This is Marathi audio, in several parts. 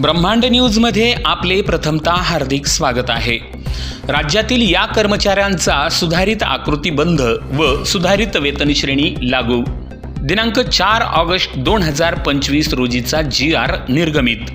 ब्रह्मांड न्यूजमध्ये आपले प्रथमता हार्दिक स्वागत आहे. राज्यातील या कर्मचाऱ्यांचा सुधारित आकृतीबंध व सुधारित वेतनश्रेणी लागू. दिनांक चार ऑगस्ट दोन हजार पंचवीस रोजीचा जी आर निर्गमित.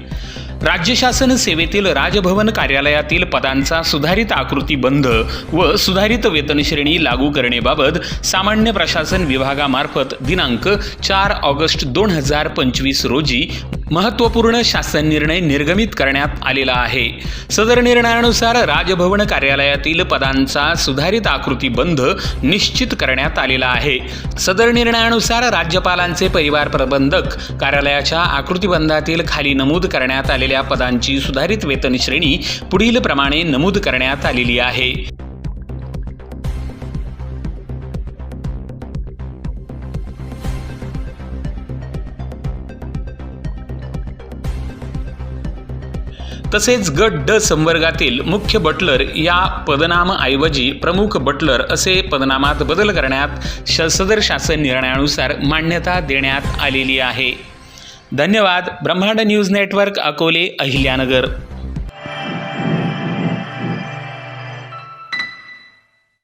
राज्य शासन सेवेतील राजभवन कार्यालयातील पदांचा सुधारित आकृती बंध व सुधारित वेतनश्रेणी लागू करणेबाबत सामान्य प्रशासन विभागामार्फत दिनांक चार ऑगस्ट दोन हजार पंचवीस रोजी महत्त्वपूर्ण शासन निर्णय निर्गमित करण्यात आलेला आहे. सदर निर्णयानुसार राजभवन कार्यालयातील पदांचा सुधारित आकृती बंध निश्चित करण्यात आलेला आहे. सदर निर्णयानुसार राज्यपालांचे परिवार प्रबंधक कार्यालयाच्या आकृतीबंधातील खाली नमूद करण्यात असलेल्या पदांची सुधारित वेतन श्रेणी पुढील प्रमाणे नमूद करण्यात आलेली आहे. तसेच गट ड संवर्गातील मुख्य बटलर या पदनामऐवजी प्रमुख बटलर असे पदनामात बदल करण्यात सदर शासन निर्णयानुसार मान्यता देण्यात आलेली आहे. धन्यवाद. ब्रह्मांड न्यूज नेटवर्क अकोले अहिल्यानगर.